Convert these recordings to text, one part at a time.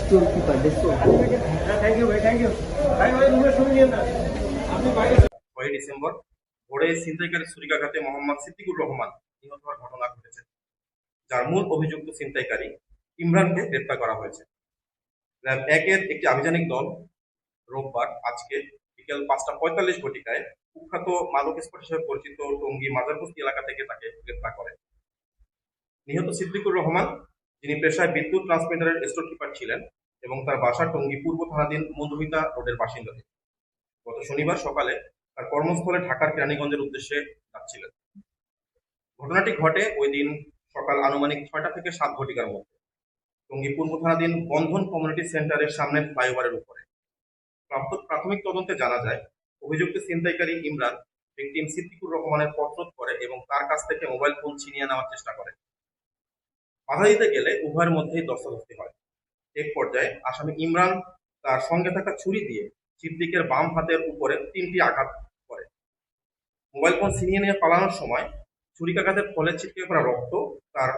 Store keeper ডেস্টোর thank you ভাই thank you ভাই ভাই রুমের ছবি নিয়ে না আপনি বাইরে ছয়ই ডিসেম্বর ভোরে ছিনতাইকারী ছুরিকাঘাতে মোহাম্মদ সিদ্দিকুর রহমান নিহত হওয়ার ঘটনা ঘটেছে। যার মূল অভিযুক্ত ছিনতাইকারী ইমরানকে গ্রেপ্তার করা হয়েছে। র্যাব একের একটি আভিযানিক দল রোববার আজকে বিকেল পাঁচটা পঁয়তাল্লিশ ঘটিকায় কুখ্যাত মাদক স্পট হিসেবে পরিচিত টঙ্গী মাজারবস্তি এলাকা থেকে তাকে গ্রেপ্তার করে। নিহত সিদ্দিকুর রহমান, যিনি পেশায় বিদ্যুৎ ট্রান্সমিটারের স্টোর কিপার ছিলেন এবং তার বাসা টঙ্গী পূর্ব থানাধীন মধুমিতা রোডের বাসিন্দা। গত শনিবার সকালে তার কর্মস্থলে ঢাকার কেরানীগঞ্জের উদ্দেশ্যে যাচ্ছিলেন। ঘটনাটি ঘটে ওই দিন সকাল আনুমানিক ছয়টা থেকে সাত ঘটিকার মধ্যে। টঙ্গী পূর্ব থানাধীন বন্ধন কমিউনিটি সেন্টারের সামনে ফ্লাইওভারের উপরে। প্রাপ্ত প্রাথমিক তদন্তে জানা যায়, অভিযুক্ত ছিনতাইকারী ইমরান ভিকটিম সিদ্দিকুর রহমানের পথরোধ করে এবং তার কাছ থেকে মোবাইল ফোন ছিনিয়ে নেওয়ার চেষ্টা করে। বাধা দিতে গেলে উভয়ের মধ্যেই দস্তাদস্তি হয়। এক পর্যায়ে আসামি ইমরান তার সঙ্গে থাকা ছুরি দিয়ে সিদ্দিকের বাম হাতের উপরে তিনটি আঘাত মোবাইল ফোন ছিনিয়ে নিয়ে পালানোর সময় ছুরিকাঘাতের ফলে ছিটকে পড়া রক্ত তার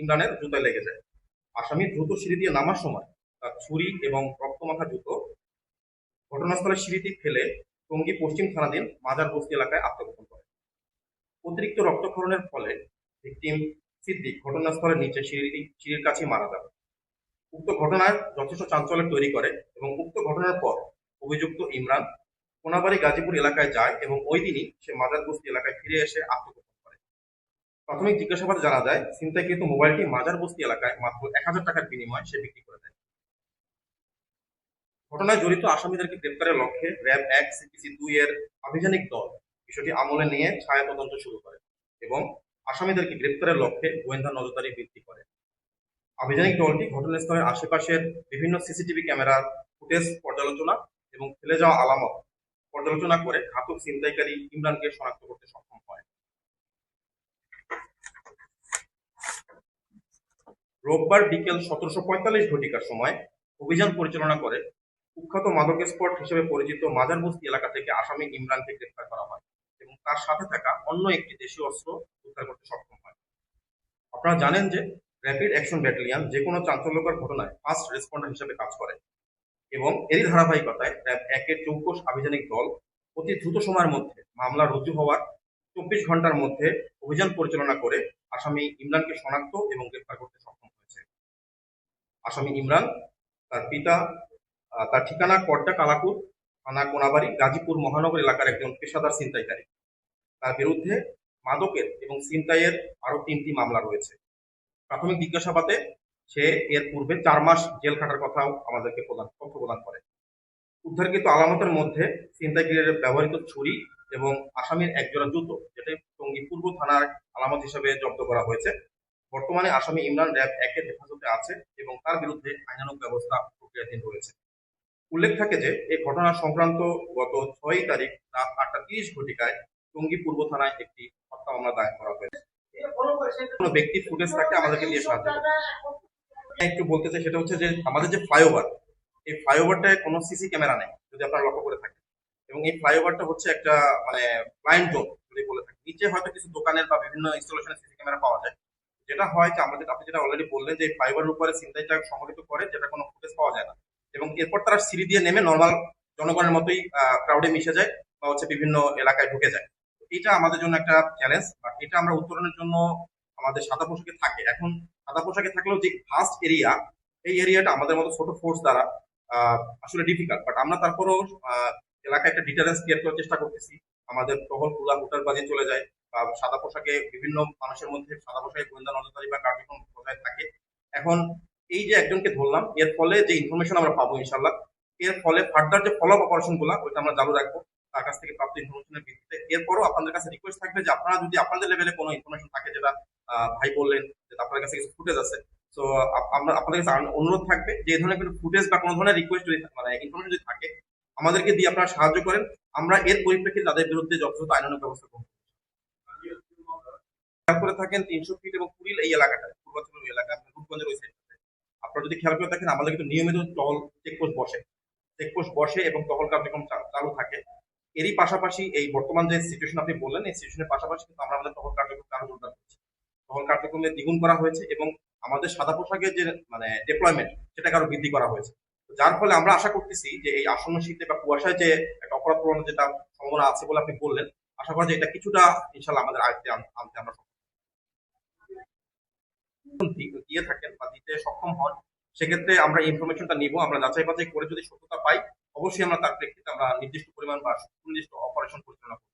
ইমরানের জুতায় লেগে যায়। আসামি দ্রুত সিঁড়ি দিয়ে নামার সময় তার ছুরি এবং রক্ত রক্তমাখা জুতো ঘটনাস্থলে সিঁড়িটি ফেলে টঙ্গী পশ্চিম থানাধীন মাজার বস্তি এলাকায় আত্মগোপন করে। অতিরিক্ত রক্তক্ষরণের ফলে ভিকটিম সিদ্দিক ঘটনাস্থলের নিচে সিঁড়ি সিঁড়ির কাছে মারা যাবে উক্ত ঘটনায় যথেষ্ট চাঞ্চল্য তৈরি করে এবং উক্ত ঘটনার পর অভিযুক্ত ইমরান কোনাবাড়ি গাজীপুর এলাকায় যায় এবং ওই দিনই সে মাজারবস্তি এলাকায় ফিরে এসে আত্মগোপন করে। প্রাথমিক জিজ্ঞাসাবাদে জানা যায়, ছিনতাইকৃত মোবাইলটি মাজারবস্তি এলাকায় মাত্র এক হাজার টাকার বিনিময়ে সে বিক্রি করে দেয়। ঘটনায় জড়িত আসামিদেরকে গ্রেপ্তারের লক্ষ্যে র্যাব এক, সিপিসি দুই এর আভিযানিক দল বিষয়টি আমলে নিয়ে ছায়া তদন্ত শুরু করে এবং আসামিদেরকে গ্রেপ্তারের লক্ষ্যে গোয়েন্দা নজরদারি বৃদ্ধি করে। আভিযানিক দলটি ঘটনাস্থলের আশেপাশের বিভিন্ন সিসিটিভি ক্যামেরার ফুটেজ পর্যালোচনা এবং ফেলে যাওয়া আলামত পর্যালোচনা করে ঘাতক ছিনতাইকারী ইমরানকে শনাক্ত করতে সক্ষম হয়। রোববার বিকেল সতেরোশো পঁয়তাল্লিশ ঘটিকার সময় অভিযান পরিচালনা করে কুখ্যাত মাদক স্পট হিসেবে পরিচিত মাজারবস্তি এলাকা থেকে আসামি ইমরানকে গ্রেপ্তার করা হয় এবং তার সাথে থাকা অন্য একটি দেশীয় অস্ত্র উদ্ধার করতে সক্ষম হয়। আপনারা জানেন যে র্যাপিড অ্যাকশন ব্যাটালিয়ান যে কোনো চাঞ্চল্যকর ঘটনায় ফার্স্ট রেসপন্ডার হিসেবে কাজ করে। এবং এরই ধারাবাহিকতায় র্যাব একের চৌকস আভিযানিক দল অতি দ্রুত সময়ের মধ্যে মামলা রুজু হওয়ার চব্বিশ ঘণ্টার মধ্যে অভিযান পরিচালনা করে আসামি ইমরানকে শনাক্ত এবং গ্রেফতার করতে সক্ষম হয়েছে। আসামি ইমরান, তার পিতা তার ঠিকানা কড্ডা কালাকুর থানা কোনাবাড়ি, গাজীপুর মহানগর এলাকার একজন পেশাদার ছিনতাইকারী। তার বিরুদ্ধে মাদকের এবং ছিনতাইয়ের আরও তিনটি মামলা রয়েছে। প্রাথমিক জিজ্ঞাসাবাদে সে এর পূর্বে চার মাস জেল খাটার কথাও আমাদেরকে প্রদান, তথ্য প্রদান করে। উদ্ধারকৃত আলামতের মধ্যে ছিনতাইকারীর ব্যবহৃত ছুরি এবং আসামির একজোড়া জুতো, যেটা টঙ্গী পূর্ব থানার আলামত হিসেবে জব্দ করা হয়েছে। বর্তমানে আসামি ইমরান র্যাব একের হেফাজতে আছে এবং তার বিরুদ্ধে আইনানুগ ব্যবস্থা প্রক্রিয়াধীন রয়েছে। উল্লেখ থাকে যে এই ঘটনা সংক্রান্ত গত ছয়ই তারিখ রাত আটটা তিরিশ ঘটিকায় টঙ্গী পূর্ব থানায় একটি হত্যা মামলা দায়ের করা হয়েছে। কোনো ব্যক্তি ফুটেজ থাকলে আমাদেরকে দিয়ে সাহায্য একটু বলতে চাই, সেটা হচ্ছে যে আমাদের যে ফ্লাইওভার এই ফ্লাইওভারটায় কোনো সিসি ক্যামেরা নেই, যদি আপনারা লক্ষ্য করে থাকেন। এবং এই ফ্লাইওভারটা হচ্ছে একটা মানে ব্লাইন্ড জোন যদি বলে থাকি নিচে হয়তো কিছু দোকানের বা বিভিন্ন ইনস্টলেশনের সিসি ক্যামেরা পাওয়া যায়। যেটা হয় যে, আমাদের, আপনি যেটা অলরেডি বললেন যে ফ্লাইওভারের উপরে চিন্তাইটা সংগঠিত করে, যেটা কোনো ফুটেজ পাওয়া যায় না। এবং এরপর তারা সিঁড়ি দিয়ে নেমে নর্মাল জনগণের মতোই ক্রাউডে মিশে যায় বা হচ্ছে বিভিন্ন এলাকায় ঢুকে যায়। এটা আমাদের জন্য একটা চ্যালেঞ্জ বাট এটা আমরা উত্তরণের জন্য আমাদের সাদা পোশাকে থাকে। এখন সাদা পোশাকে থাকলেও যে ফার্স্ট এরিয়া এই এরিয়াটা আমাদের মতো ছোট ফোর্স দ্বারা আসলে ডিফিকাল্ট বাট আমরা তারপরেও এলাকায় একটা ডিটারেন্স ক্রিয়েট করার চেষ্টা করতেছি। আমাদের টহল খোলা বাজি চলে যায় বা সাদা পোশাকে বিভিন্ন মানুষের মধ্যে সাদা পোশাকে গোয়েন্দা নজরদারি বা কার্যক্রম বজায় থাকে। এখন এই যে একজনকে ধরলাম, এর ফলে যে ইনফরমেশন আমরা পাবো ইনশাল্লাহ এর ফলে ফার্দার যে ফলো আপ অপারেশনগুলা, ওইটা আমরা চালু রাখব, তার কাছ থেকে প্রাপ্ত ইনফরমেশনের ভিত্তিতে। এরপরও আপনাদের কাছে রিকোয়েস্ট থাকবে যে আপনারা যদি আপনাদের লেভেলে কোনো ইনফরমেশন থাকে যেটা ভাই বললেন যে আপনার কাছে কিছু ফুটেজ আছে। তো আমরা আপনাদের কাছে অনুরোধ থাকবে যে এই ধরনের কোনো ফুটেজ বা কোনো ধরনের রিকোয়েস্ট যদি মানে ইনফরমেশন যদি থাকে, আমাদেরকে দিয়ে আপনারা সাহায্য করেন। আমরা এর পরিপ্রেক্ষিতে তাদের বিরুদ্ধে যথাযথ আইনানুগ ব্যবস্থা করব। করে থাকেন, তিনশো ফিট এবং কুড়িল এই এলাকাটা পূর্বাঞ্চল এলাকা রূপগঞ্জের ওই সাইডটাতে আপনারা যদি খেয়াল করে থাকেন, আমাদের কিন্তু নিয়মিত টহল চেকপোস্ট বসে। চেকপোস্ট বসে এবং টহল কার্যক্রম চালু থাকে। এরই পাশাপাশি এই বর্তমান যে সিচুয়েশন আপনি বললেন, এই সিচুয়েশনের পাশাপাশি কিন্তু আমরা আমাদের টহল কার্যক্রম আরও জোরদার টহল কার্যক্রমে দ্বিগুণ করা হয়েছে এবং আমাদের সাদা পোশাকের যে মানে ডেপ্লয়মেন্ট সেটাকে আরও বৃদ্ধি করা হয়েছে। যার ফলে আমরা আশা করতেছি যে এই আসন্ন শীতে বা কুয়াশায় যে একটা অপরাধ প্রবণতা যেটা সম্ভাবনা আছে বলে আপনি বললেন, আশা করা যে এটা কিছুটা ইনশাল্লাহ আমাদের আয়ত্তে আনতে আমরা দিয়ে থাকেন বা দিতে সক্ষম হন, সেক্ষেত্রে আমরা ইনফরমেশনটা নিব। আমরা যাচাই বাছাই করে যদি সত্যতা পাই, অবশ্যই আমরা তার প্রেক্ষিতে আমরা নির্দিষ্ট পরিমাণ বা সুনির্দিষ্ট অপারেশন পরিচালনা করব।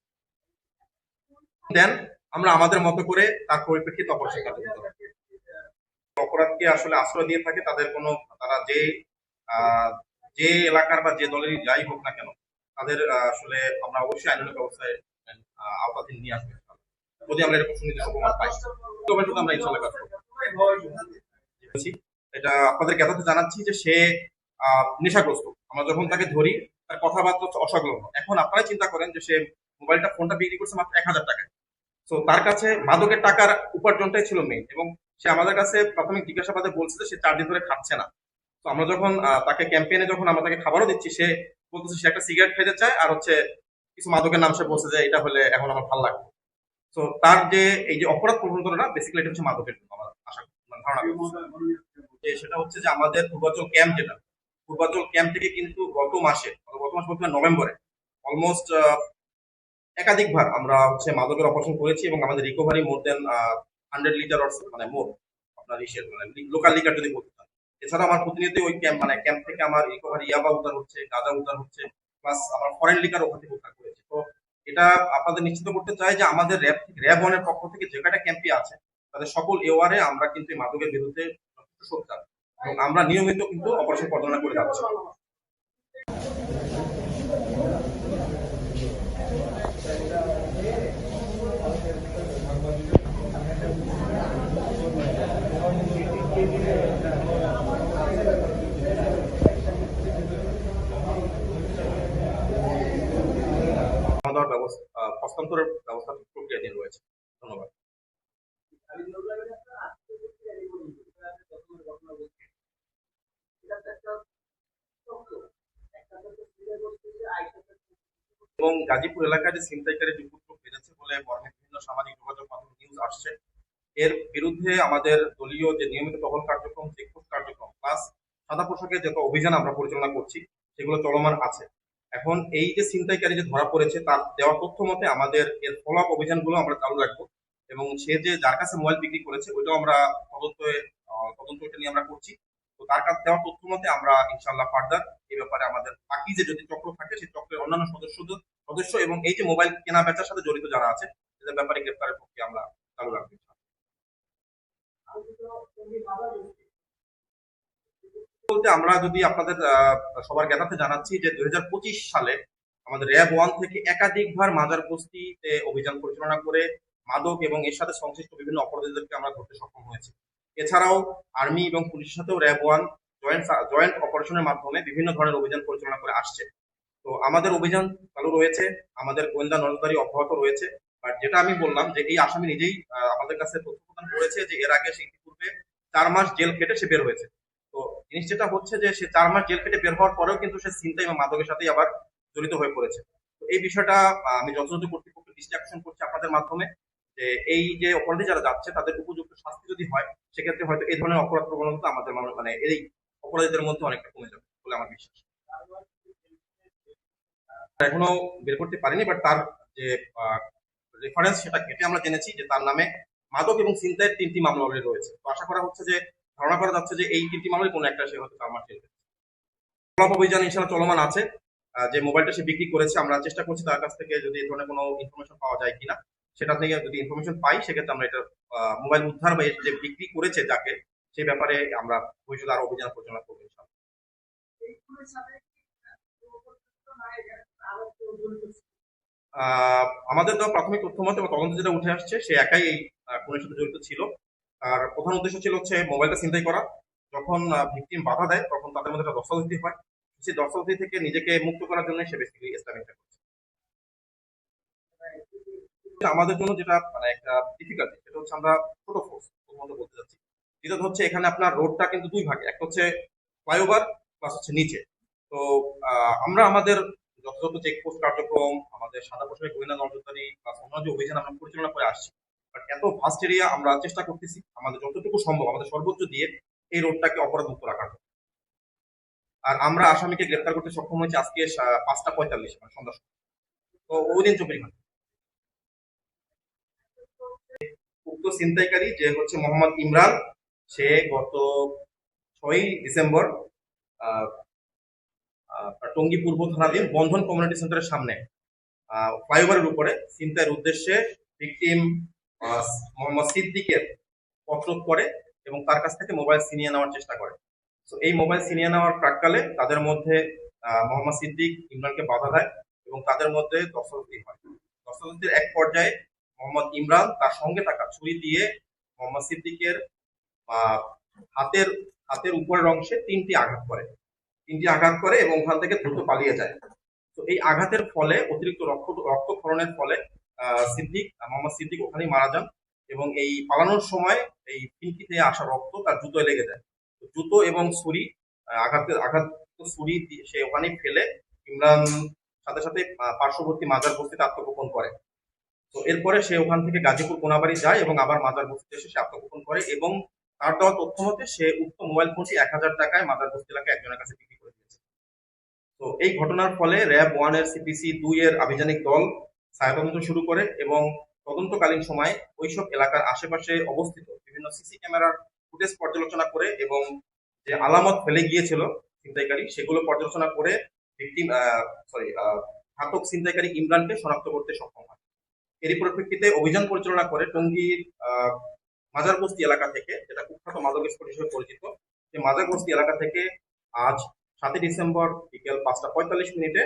দেন আমরা আমাদের মতো করে তার পরিপ্রেক্ষিতে অপারেশন কার্যকর করব অপরাধকে আসলে আশ্রয় দিয়ে থাকে, তাদের কোনো, তারা যে যে এলাকার বা যে দলেরই যাই হোক না কেন, তাদের আসলে আমরা অবশ্যই আইনানুগ ব্যবস্থায় আওতাধীন নিয়ে আসব যদি আমরা এরকম সুনির্দিষ্ট প্রমাণ পাই, তবে আমরা ইনশাল্লাহ কাজ এটা আপনাদের জ্ঞাতাতে জানাচ্ছি যে সে নেশাগ্রস্ত। আমরা যখন তাকে ধরি, তার কথাবার্তা অসংলগ্ন এখন আপনারাই চিন্তা করেন যে সে মোবাইলটা, ফোনটা বিক্রি করছে মাত্র এক হাজার টাকায়। তো তার কাছে মাদকের টাকার উপার্জনটাই ছিল মেইন এবং সে আমাদের কাছে প্রাথমিক জিজ্ঞাসাবাদে বলছে যে সে চার দিন ধরে খাচ্ছে না। তো আমরা যখন তাকে ক্যাম্পেইনে যখন আমরা তাকে খাবারও দিচ্ছি সে বলতেছে সে একটা সিগারেট খেতে চায় আর হচ্ছে কিছু মাদকের নাম সে বলছে যে এটা হলে এখন আমার ভালো লাগবে। তো তার যে এই যে অপরাধ প্রবণতাটা বেসিক্যালি এটা হচ্ছে মাদকের জন্য আমার আশা মানে ধারণা। যে সেটা হচ্ছে যে আমাদের পূর্বাচল ক্যাম্প যেটা পূর্বাচল ক্যাম্প থেকে কিন্তু গত মাসে গত মাস বলতে নভেম্বরে অলমোস্ট একাধিকবার আমরা হচ্ছে মাদকের অপারেশন করেছি এবং আমাদের recovery more than hundred litre মানে মোর আপনার ইসের মানে লোকাল লিটার যদি বলতে চান। এছাড়া আমার প্রতিনিয়ত ওই ক্যাম্প মানে ক্যাম্প থেকে আমার রিকভারি ইয়াবা উদ্ধার হচ্ছে, গাঁজা উদ্ধার হচ্ছে প্লাস আমার ফরেন লিকার ওখান থেকে উদ্ধার করেছে। তো এটা আপনাদের নিশ্চিত করতে চাই যে আমাদের র্যাব র্যাব ওয়ানের পক্ষ থেকে যে কটা ক্যাম্পই আছে, তাদের সকল এওয়ারে আমরা কিন্তু মাদকের বিরুদ্ধে যথেষ্ট সোচ্চার। এবং আমরা নিয়মিত কিন্তু অপারেশন পরিচালনা করে যাচ্ছি। হস্তান্তরের ব্যবস্থা প্রক্রিয়াধীন রয়েছে। ধন্যবাদ। এবং গাজীপুর এলাকায় যে ছিনতাইকারী দুর্বৃত্ত বেড়েছে বলে বর্ণের বিভিন্ন সামাজিক যোগাযোগ মাধ্যমে নিউজ আসছে, এর বিরুদ্ধে আমাদের দলীয় যে নিয়মিত টহল কার্যক্রম, চেকপোস্ট কার্যক্রম প্লাস সাদা পোশাকে যত অভিযান আমরা পরিচালনা করছি, সেগুলো চলমান আছে। এখন এই যে ছিনতাইকারী যে ধরা পড়েছে, তার দেওয়া তথ্য মতে আমাদের এর ফলো আপ অভিযানগুলো আমরা চালু রাখব এবং সে যে যার কাছে মোবাইল বিক্রি করেছে, ওইটাও আমরা তদন্ত তদন্ত এটা নিয়ে আমরা করছি। তো তার কাছে দেওয়া তথ্য মতে আমরা ইনশাল্লাহ ফার্দার এই ব্যাপারে আমাদের বাকি যে যদি চক্র থাকে, সেই চক্রের অন্যান্য সদস্যদের, সদস্য এবং এই যে মোবাইল কেনা বেচার সাথে জড়িত যারা আছে তাদের ব্যাপারে গ্রেফতারের প্রক্রিয়া আমরা চালু রাখব। বলতে আমরা যদি আপনাদের সবার জ্ঞাতাতে জানাচ্ছি যে দুই হাজার পঁচিশ সালে আমাদের র্যাব ওয়ান থেকে একাধিকবার মাজার বস্তিতে অভিযান পরিচালনা করে মাদক এবং এর সাথে সংশ্লিষ্ট বিভিন্ন অপরাধীদেরকে আমরা ধরতে সক্ষম হয়েছি। এছাড়াও আর্মি এবং পুলিশের সাথেও র্যাব ওয়ান জয়েন্ট জয়েন্ট অপারেশনের মাধ্যমে বিভিন্ন ধরনের অভিযান পরিচালনা করে আসছে। তো আমাদের অভিযান চালু রয়েছে, আমাদের গোয়েন্দা নজরদারি অব্যাহত রয়েছে বাট যেটা আমি বললাম যে এই আসামি নিজেই আমাদের কাছে তথ্য প্রদান করেছে যে এর আগে সে ইতিপূর্বে চার মাস জেল কেটে সে বের হয়েছে। জিনিস যেটা হচ্ছে যে সে চার মাস জেল কেটে বের হওয়ার পরেও কিন্তু সে চিন্তা এবং মাদকের সাথেই আবার জড়িত হয়ে পড়েছে। তো এই বিষয়টা আমি যথাযথ কর্তৃপক্ষের দৃষ্টি আকর্ষণ করছি আপনাদের মাধ্যমে যে এই যে অপরাধী যারা যাচ্ছে, তাদের উপযুক্ত শাস্তি যদি হয়, সেক্ষেত্রে হয়তো এই ধরনের অপরাধ প্রবণতা আমাদের মানুষ মানে এই অপরাধীদের মধ্যে অনেকটা কমে যাবে বলে আমার বিশ্বাস। এখনও বের করতে পারিনি বাট তার যে রেফারেন্স সেটা ঘেটে আমরা জেনেছি যে তার নামে মাদক এবং চিন্তায় তিনটি মামলা already রয়েছে। তো আশা করা হচ্ছে যে ধারণা করা যাচ্ছে যে এই তিনটি মামলায় কোনো একটা সে হয়তো মাস জেল ফলাফল অভিযান ইনশাল্লাহ চলমান আছে। যে মোবাইলটা সে বিক্রি করেছে, আমরা চেষ্টা করছি তার কাছ থেকে যদি এই ধরনের কোনো ইনফরমেশন পাওয়া যায় কিনা, সেটা থেকে যদি ইনফরমেশন পাই, সেক্ষেত্রে আমরা এটা মোবাইল উদ্ধার বা যে বিক্রি করেছে যাকে সেই ব্যাপারে আমরা ভবিষ্যতে আরও অভিযান পরিচালনা করব আমাদের দেওয়া প্রাথমিক তথ্য মতে তদন্ত যেটা উঠে আসছে, সে একাই এই খুনের সাথে জড়িত ছিল। আর প্রধান উদ্দেশ্য ছিল হচ্ছে মোবাইলটা ছিনতাই করা। যখন ভিকটিম বাধা দেয়, তখন তাদের মধ্যে একটা দস্তাবেজি হয়। সেই দস্তাবেজি থেকে নিজেকে মুক্ত করার জন্য সে বেসিক্যালি ইসলামিকটা করছে। আমাদের জন্য যেটা মানে একটা ডিফিকাল্টি সেটা হচ্ছে আমরা ছোট ফোর্স প্রথমত বলতে চাচ্ছি। দ্বিতীয়ত হচ্ছে এখানে আপনার রোডটা কিন্তু দুই ভাগে, একটা হচ্ছে ফ্লাইওভার প্লাস হচ্ছে নিচে। তো আমরা আমাদের যথাযথ চেকপোস্ট কার্যক্রম, আমাদের সাদা পোশাকে গোয়েন্দা নজরদারি প্লাস অন্যান্য যে অভিযান আমরা পরিচালনা করে আসছি বাট এত ফাস্ট এরিয়া আমরা চেষ্টা করতেছি। আমাদের যতটুকু সম্ভব, আমাদের সর্বোচ্চ দিয়ে এই রোডটাকে অপরাধ মুক্ত রাখার। আর আমরা আসামিকে গ্রেপ্তার করতে সক্ষম হয়েছি আজকে পাঁচটা পঁয়তাল্লিশ মানে সন্ধ্যা। তো ওই দিন চব্বিশ ঘণ্টা উক্ত ছিনতাইকারী যে হচ্ছে মোহাম্মদ ইমরান, সে গত ছয়ই ডিসেম্বর টঙ্গী পূর্ব থানাধীন বন্ধন কমিউনিটি সেন্টারের সামনে ফ্লাইওভারের উপরে ছিনতাইয়ের উদ্দেশ্যে ভিকটিম মোহাম্মদ সিদ্দিকের পত্রোধ করে এবং তার কাছ থেকে মোবাইল ছিনিয়ে নেওয়ার চেষ্টা করে। তো এই মোবাইল ছিনিয়ে নেওয়ার প্রাককালে তাদের মধ্যে মোহাম্মদ সিদ্দিক, ইমরানকে বাধা দেয় এবং তাদের মধ্যে দস্তরতি হয়। দস্তরতির এক পর্যায়ে মোহাম্মদ ইমরান তার সঙ্গে থাকা ছুরি দিয়ে মোহাম্মদ সিদ্দিকের হাতের হাতের উপরের অংশে তিনটি আঘাত করে। তিনটি আঘাত করে এবং ওখান থেকে দ্রুত পালিয়ে যায়। তো এই আঘাতের ফলে অতিরিক্ত রক্ত, রক্তক্ষরণের ফলে সিদ্দিক, মোহাম্মদ সিদ্দিক ওখানেই মারা যান। এবং এই পালানোর সময় এই পিঙ্কি থেকে আসা রক্ত তার জুতোয় লেগে যায়। জুতো এবং ছুরি আহ, আঘাতের আঘাত ছুরি সে ওখানে ফেলে ইমরান সাথে সাথে পার্শ্ববর্তী মাজার বস্তিতে আত্মগোপন করে। তো এরপরে সে ওখান থেকে গাজীপুর কোনাবাড়ি যায় এবং আবার মাজার বস্তিতে এসে সে আত্মগোপন করে এবং তার দেওয়া তথ্য মতে সে উক্ত মোবাইল ফোনটি এক হাজার টাকায় মাজার বস্তি এলাকায় একজনের কাছে বিক্রি করে দিয়েছে। তো এই ঘটনার ফলে র্যাব ওয়ানের সিপিসি দুই এর আভিযানিক দল ছায়া তদন্ত শুরু করে এবং তদন্তকালীন সময় ওইসব এলাকার আশেপাশে অবস্থিত বিভিন্ন সিসি ক্যামেরার ফুটেজ পর্যালোচনা করে এবং যে আলামত ফেলে গিয়েছিল ছিনতাইকারী সেগুলো পর্যালোচনা করে ভিকটিম সরি ঘাতক ছিনতাইকারী ইমরানকে শনাক্ত করতে সক্ষম হয়। এরই পরিপ্রেক্ষিতে অভিযান পরিচালনা করে টঙ্গীর আহ, মাজার বস্তি এলাকা থেকে যেটা কুখ্যাত মাদক স্পট হিসেবে পরিচিত সেই মাজার বস্তি এলাকা থেকে আজ সাতই ডিসেম্বর বিকেল পাঁচটা পঁয়তাল্লিশ মিনিটে